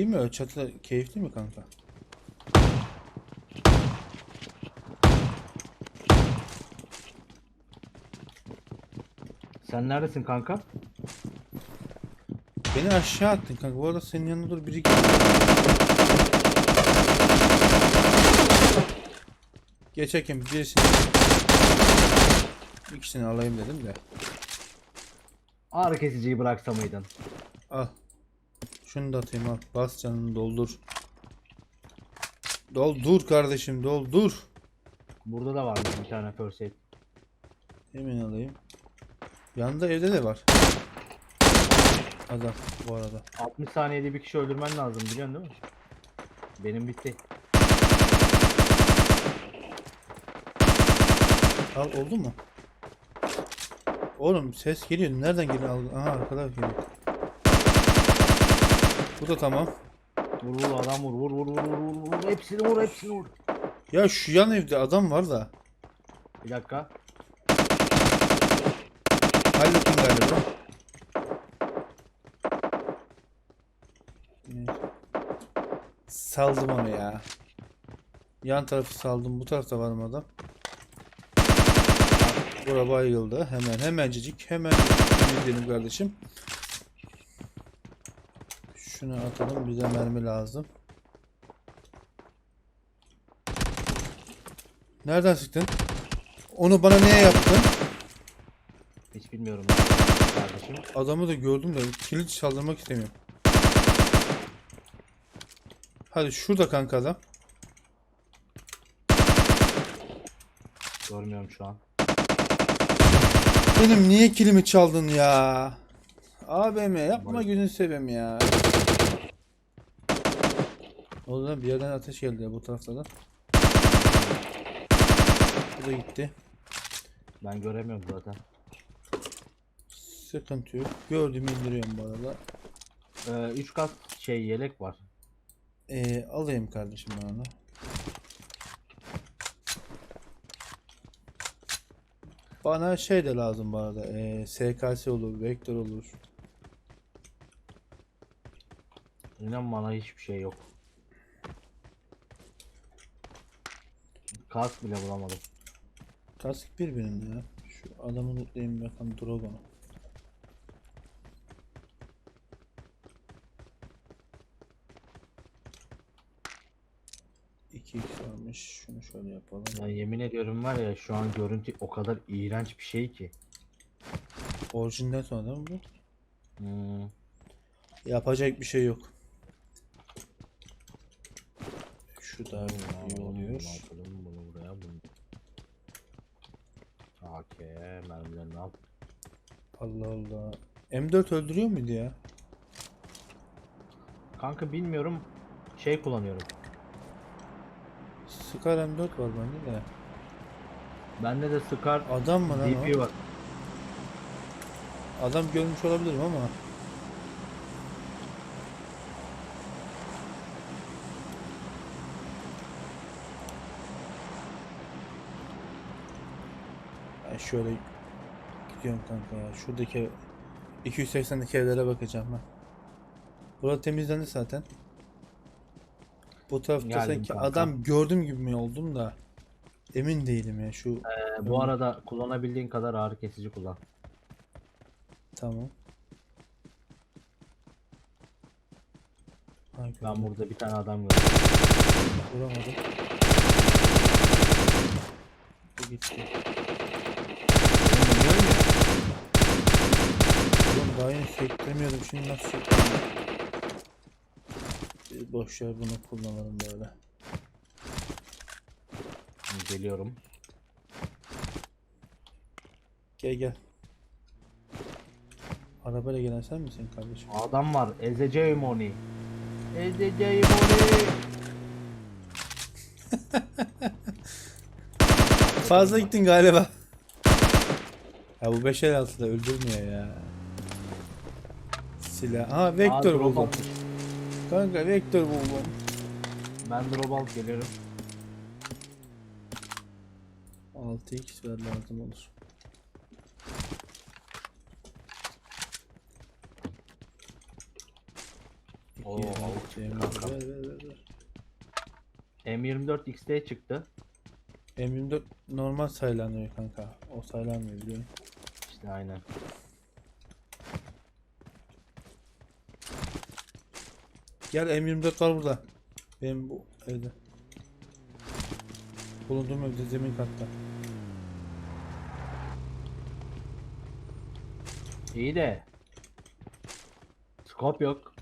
İyi mi çatı keyifli mi kanka? Sen neredesin kanka? Beni aşağı attın kanka. Bu arada senin yanında dur biri geliyor. Geçerken birisini ikisini alayım dedim de. Ağrı kesiciyi bıraksa mıydın? Al. Şunu da atayım al. Bas canını doldur. Doldur kardeşim doldur. Burada da varmış bir tane first aid. Hemen alayım. Yanında evde de var. Adam bu arada. 60 saniyede bir kişi öldürmen lazım biliyorsun değil mi? Benim bitti. Al oldu mu? Oğlum ses geliyor. Nereden geliyor? Aha arkadan geliyor. Bu da tamam. Vur vur adam vur vur vur vur vur vur vur hepsini vur hepsini vur. Ya şu yan evde adam var da. Bir dakika. Hallettim galiba. Saldım onu ya. Yan tarafı saldım. Bu tarafta var mı adam? Bura bayıldı. Hemen hemencik. Hemen gidelim kardeşim. Şunu atalım. Bize mermi lazım. Nereden sıktın? Onu bana niye yaptın? Hiç bilmiyorum kardeşim. Adamı da gördüm de kilit çaldırmak istemiyorum. Hadi şurada kanka adam. Görmüyorum şu an. Benim niye kilimi çaldın ya? AVM yapma gözünü seveyim ya. O zaman bir yerden ateş geldi ya bu tarafta da. Bu da gitti. Ben göremiyorum zaten. Sıkıntı yok. Gördüm indiriyorum bu arada. Ee, 3 kat şey yelek var. Ee, alayım kardeşim ben onu. Bana şey de lazım bu arada. Ee, SKS olur, vektör olur. İnan bana hiçbir şey yok. Kask bile bulamadım. Kask bir benim ya. Şu adamı lootlayayım bakalım Drogon'u. İki x varmış. Şunu şöyle yapalım. Ya yemin ediyorum var ya şu an görüntü o kadar iğrenç bir şey ki. Orijinden sonra değil mi bu? Hmm. Yapacak bir şey yok. Şu da iyi Bunu oluyor. atalım, bunu buraya bunu. AK mermilerini al. Allah Allah. M4 öldürüyor muydu ya? Kanka bilmiyorum şey kullanıyorum. Scar M4 var bende de. Bende de Scar Adam mı lan DP o? var. Adam görmüş olabilirim ama. Ben şöyle gidiyorum kanka ya. Şuradaki 280'deki evlere bakacağım ben. Burada temizlendi zaten. Bu tarafta Geldim sanki kanka. adam gördüm gibi mi oldum da emin değilim ya şu Ee, bu arada kullanabildiğin kadar ağrı kesici kullan. tamam. Ha, Ben gördüm. burada bir tane adam gördüm. Vuramadım. Bu gitti. Oğlum, biliyorum ya. Oğlum daha yeni sektiremiyordum şimdi nasıl sektiriyorum? Bir boş ver bunu kullanalım böyle. Geliyorum. Gel gel. Arabayla gelen sen misin kardeşim? Adam var. Ezeceğim onu. Ezeceğim onu. Fazla gittin galiba. Ya bu 5 el altında öldürmüyor ya. Silah. Ha vektör Aa, buldum. Kanka vektör buldum. Ben drop geliyorum. 6x ver lazım olur. Oo, ver, ver, ver. M24 XT çıktı. M24 normal sayılanıyor kanka. O sayılanmıyor biliyorum. İşte aynen. Gel M24 var burada. Benim bu evde. Bulunduğum evde zemin katta. İyi de. Scope yok.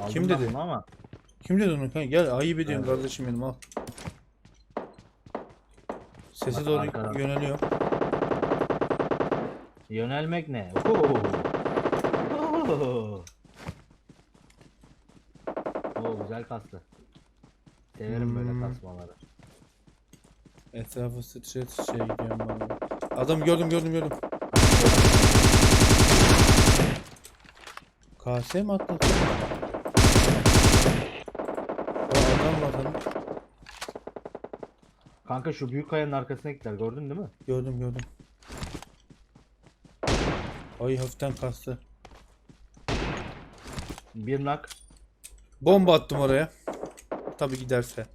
Aldım Kim dedi? Ama Kim dedi onu kanka? Gel ayıp ediyorsun Evet. kardeşim benim al. Sese doğru arkadan. yöneliyor. yönelmek ne? Oo. Oo. Güzel kastı. Severim böyle Hmm. kasmaları. Etrafı streç şey gidiyorum bana. Adam gördüm gördüm gördüm. KS mi sen? Aa, adam var adam. Kanka şu büyük kayanın arkasına gittiler gördün değil mi? Gördüm gördüm. Ay hafiften kastı. Bir nak. Bomba attım oraya. Tabi giderse.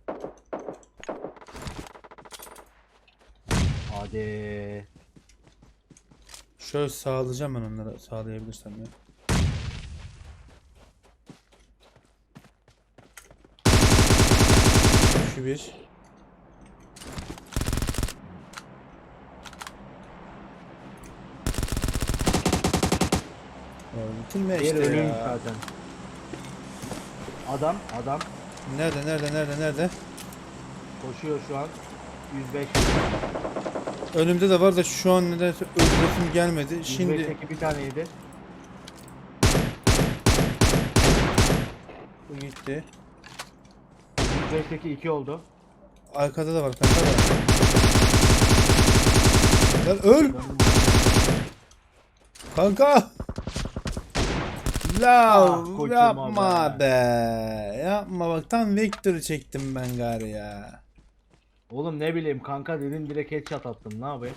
Hadi. Şöyle sağlayacağım ben onlara sağlayabilirsem ya. Şu bir. Ölüm zaten. Adam, adam Nerede nerede nerede nerede? koşuyor şu an. 105. Önümde de var da şu an nedense öldüresim gelmedi. Şimdi 105'teki bir taneydi. bu gitti. 105'teki 2 oldu. Arkada da var kanka da. Lan öl! Kanka! La Ah, yapma be. be. Yapma bak tam vektörü çektim ben gari ya. Oğlum ne bileyim kanka dedim direkt headshot attım ne yapayım?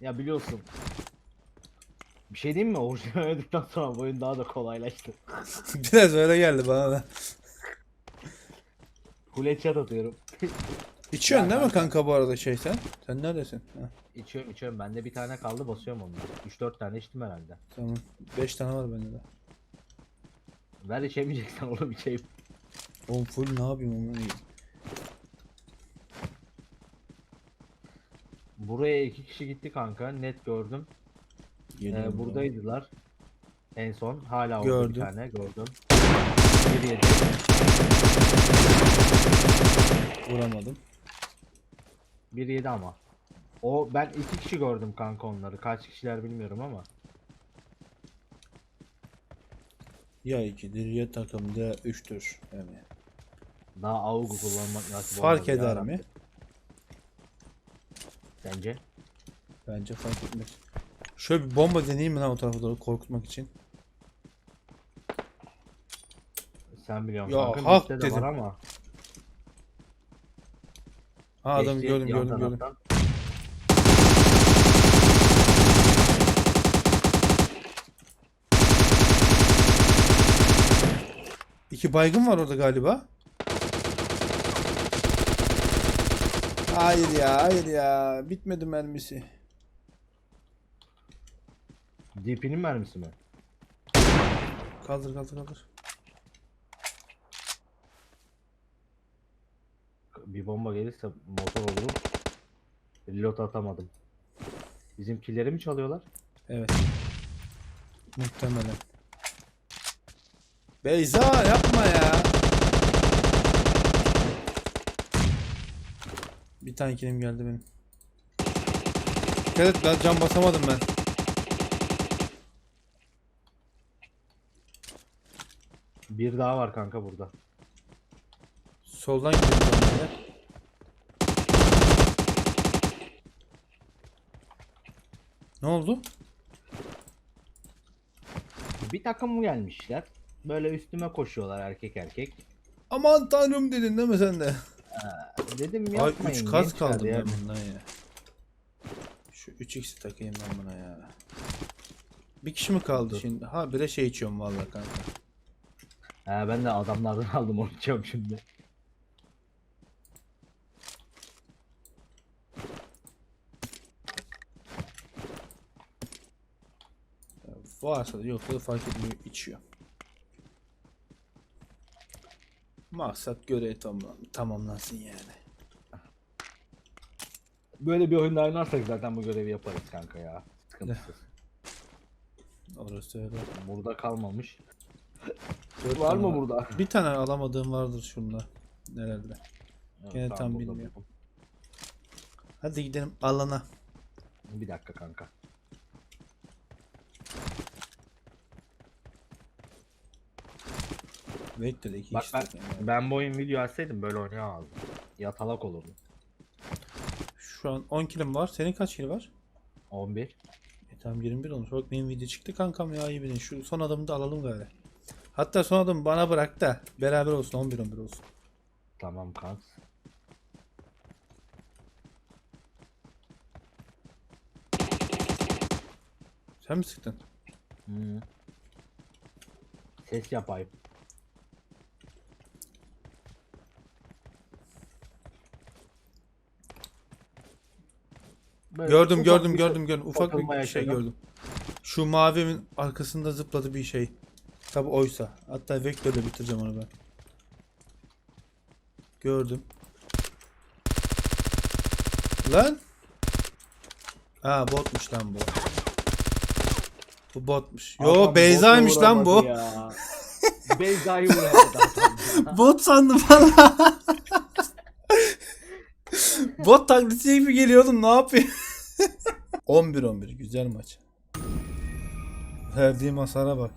Ya biliyorsun. Bir şey diyeyim mi? Orijinal oynadıktan sonra bu oyun daha da kolaylaştı. Biraz öyle geldi bana da. Full headshot atıyorum. İçiyorsun Ya değil mi kanka. bu arada şey sen? Sen neredesin? Ha, içiyorum içiyorum. Bende bir tane kaldı basıyorum onları. 3-4 tane içtim herhalde. tamam. 5 tane var bende de. Ver içemeyeceksen oğlum içeyim. Oğlum full ne yapayım onu iyi. Buraya iki kişi gitti kanka. Net gördüm. Geliyorum Ee, buradaydılar. En son. Hala orada bir Gördüm. tane gördüm. Bir yedi. Vuramadım. Bir yedi ama. O ben iki kişi gördüm kanka onları. Kaç kişiler bilmiyorum ama. Ya 2'dir ya takımda 3'tür. Yani. Daha AUG'u kullanmak nasip Fark ya eder Rabbi. mi? Sence? Bence fark etmez. Şöyle bir bomba deneyeyim mi lan o tarafa doğru korkutmak için? Sen biliyorsun Ya, kanka. hak de dedim. var ama. Ha adamı geçti gördüm yan gördüm gördüm. taraftan. İki baygın var orada galiba. Hayır ya hayır ya. Bitmedi mermisi. DP'nin mermisi mi? Kaldır kaldır kaldır. Bir bomba gelirse motor olurum. Reload atamadım. Bizimkileri mi çalıyorlar? Evet. Muhtemelen. Beyza yapma ya. Bir tane kilim geldi benim. Dikkat et ben cam basamadım ben. Bir daha var kanka burada. Soldan ben de. Ne oldu? Bir takım gelmişler. Böyle üstüme koşuyorlar erkek erkek. Aman tanrım dedin değil mi sen de? Dedim Ay yapmayın. 3 kas gençler kaldım ya. ben bundan ya. Şu 3x'i takayım ben buna ya. Bir kişi mi kaldı Dur. şimdi? Ha bire şey içiyorum vallahi kanka. He ben de adamlardan aldım onu içiyorum şimdi. Varsa da yoksa da fark etmiyor içiyor. Maksat görev tamam, tamamlansın yani. Böyle bir oyunda oynarsak zaten bu görevi yaparız kanka ya. Sıkıntısız. Orası öyle. Burada kalmamış. Dört Var tane mı burada? Bir tane alamadığım vardır şunda. Nerede? Evet, Gene tam bilmiyorum. buldum. Hadi gidelim alana. Bir dakika kanka. Bekle de iki Bak ben, ben bu oyun video açsaydım böyle oynayamazdım. Yatalak olurdu. Şu an 10 kilim var. Senin kaç kilo var? 11. E tamam 21 olmuş. Bak benim video çıktı kankam ya iyi bilin. Şu son adamı da alalım gari. Hatta son adamı bana bırak da beraber olsun 11 11 olsun. Tamam kanks. Sen mi sıktın? Hmm. Ses yapayım. Böyle Gördüm ufak gördüm bir gördüm gördüm. Ufak bir şey yaşadım. gördüm. Şu mavimin arkasında zıpladı bir şey. Tabi oysa. Hatta vektörle bitireceğim onu ben. Gördüm. Lan. Ha botmuş lan bu. Bu botmuş. Yo Adam Beyza'ymış lan bu. ya. Beyza'yı vuramadı adam. Bot sandım valla. Bot taklidi gibi geliyor oğlum ne yapayım? 11-11 güzel maç. Verdiğim hasara bak ya.